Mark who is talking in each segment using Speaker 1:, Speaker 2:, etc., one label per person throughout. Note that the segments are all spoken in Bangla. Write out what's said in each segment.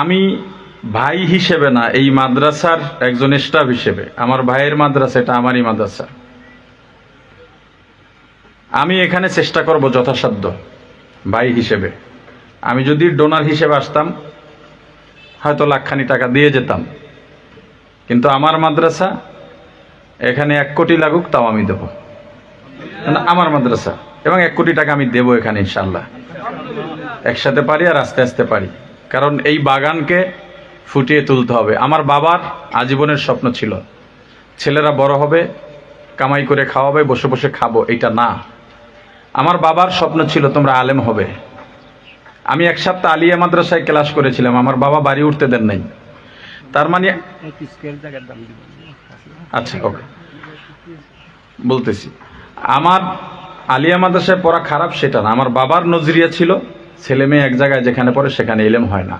Speaker 1: আমি ভাই হিসেবে না এই মাদ্রাসার একজন স্টাফ হিসেবে। আমার ভাইয়ের মাদ্রাসা এটা আমারই মাদ্রাসা। আমি এখানে চেষ্টা করব যথাসাধ্য ভাই হিসেবে। আমি যদি ডোনার হিসেবে আসতাম হয়তো লাখখানি টাকা দিয়ে যেতাম। কিন্তু আমার মাদ্রাসা এখানে এক কোটি লাগুক তাও আমি দেবো। না, আমার মাদ্রাসা এবং এক কোটি টাকা আমি দেবো এখানে ইনশাল্লাহ একসাথে পারি আর আস্তে আস্তে পারি। কারণ এই বাগানকে ফুটিয়ে তুলতে হবে। আমার বাবার আজীবনের স্বপ্ন ছিল, ছেলেরা বড় হবে, কামাই করে খাওয়াবে, বসে বসে খাব, এটা না। আমার বাবার স্বপ্ন ছিল, তোমরা আলেম হবে। আমি এক সপ্তাহ আলিয়া মাদ্রাসায় ক্লাস করেছিলাম, আমার বাবা বাড়ি উঠতে দেন নাই। তার মানে আচ্ছা ওকে। বলতেছি, আমার আলিয়া মাদ্রাসায় পড়া খারাপ সেটা না। আমার বাবার নজরিয়া ছিল ছেলে মেয়ে এক জায়গায় যেখানে পড়ে সেখানে এলেম হয় না।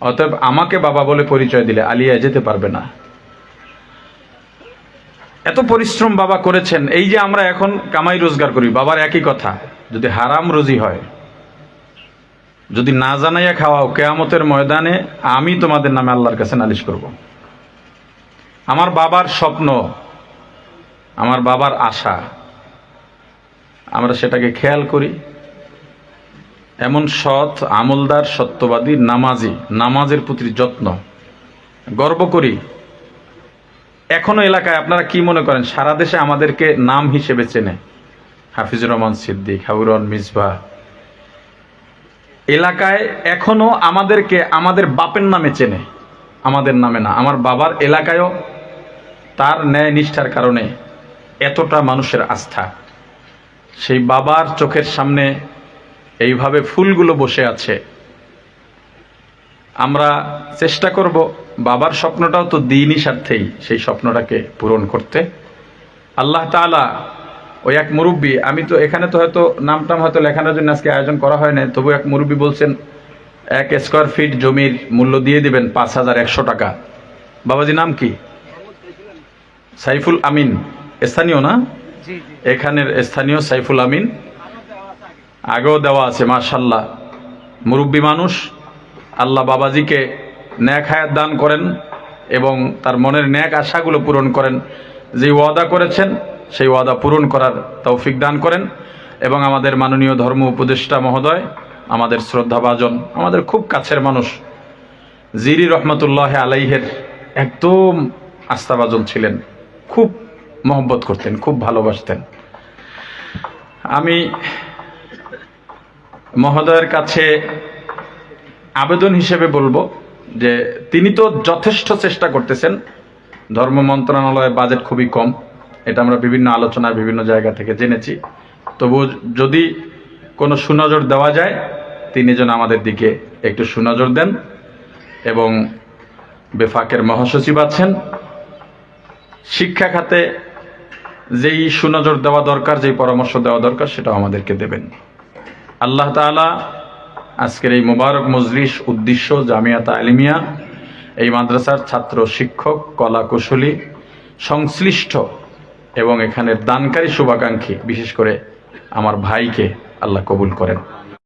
Speaker 1: অতএব আমাকে বাবা বলে পরিচয় দিলে আলিয়া যেতে পারবে না। এত পরিশ্রম বাবা করেছেন, এই যে আমরা এখন কামাই রোজগার করি, বাবার একই কথা, যদি হারাম রুজি হয়, যদি না জানাইয়া খাওয়াও, কেয়ামতের ময়দানে আমি তোমাদের নামে আল্লাহর কাছে নালিশ করব। আমার বাবার স্বপ্ন, আমার বাবার আশা, আমরা সেটাকে খেয়াল করি। এমন সৎ আমলদার, সত্যবাদী, নামাজি। নামাজের প্রতি যত্ন। গর্ব করি। এখনও এলাকায় আপনারা কি মনে করেন? সারা দেশে আমাদেরকে নাম হিসেবে চেনে। হাফিজুর রহমান সিদ্দিক হাউরন মিসবা। এলাকায় এখনও আমাদেরকে আমাদের বাপের নামে চেনে। আমাদের নামে না। আমার বাবার এলাকায়ও তার ন্যায় নিষ্ঠার কারণে এতটা মানুষের আস্থা। সেই বাবার চোখের সামনে এইভাবে ফুলগুলো বসে আছে। আমরা চেষ্টা করব বাবার স্বপ্নটাও তো দিনই স্বার্থেই সেই স্বপ্নটাকে পূরণ করতে। আল্লাহ তাআলা ওই এক মুরব্বী আমি তো এখানে তো হয়তো নামটাম হয়তো লেখানোর জন্য আজকে আয়োজন করা হয় না তবু এক মুরব্বী বলছেন এক স্কোয়ার ফিট জমির মূল্য দিয়ে দিবেন পাঁচ হাজার একশো টাকা। বাবাজি নাম কি? সাইফুল আমিন। স্থানীয় না? এখানের স্থানীয় সাইফুল আমিন। আগেও দেওয়া আছে মাশাল্লাহ মুরব্বী মানুষ, আল্লাহ বাবাজিকে ন্যাক হায়াত দান করেন এবং তার মনের ন্যাক আশাগুলো পূরণ করেন। যে ওয়াদা করেছেন, সেই ওয়াদা পূরণ করার তৌফিক দান করেন এবং আমাদের মাননীয় ধর্ম উপদেষ্টা মহোদয়, আমাদের শ্রদ্ধাভাজন, আমাদের খুব কাছের মানুষ, জিরি রহমতুল্লাহ আলাইহের একদম আস্থাভাজন ছিলেন। খুব মহব্বত করতেন, খুব ভালোবাসতেন। আমি মহোদয়ের কাছে আবেদন হিসেবে বলব যে তিনি তো যথেষ্ট চেষ্টা করতেছেন। ধর্ম মন্ত্রণালয়ের বাজেট খুবই কম। এটা আমরা বিভিন্ন আলোচনায় বিভিন্ন জায়গা থেকে জেনেছি। তবু যদি কোনো সুনজর দেওয়া যায়, তিনি যেন আমাদের দিকে একটু সুনজর দেন এবং বেফাকের মহাসচিব আছেন। শিক্ষা খাতে যেই সুনজর দেওয়া দরকার, যেই পরামর্শ দেওয়া দরকার, সেটাও আমাদেরকে দেবেন। আল্লাহ তালা আজকের এই মোবারক মজলিস উদ্দেশ্য জামিয়াত আলিমিয়া, এই মাদ্রাসার ছাত্র, শিক্ষক, কলা কুশলী, সংশ্লিষ্ট এবং এখানের দানকারী শুভাকাঙ্ক্ষী, বিশেষ করে আমার ভাইকে আল্লাহ কবুল করেন।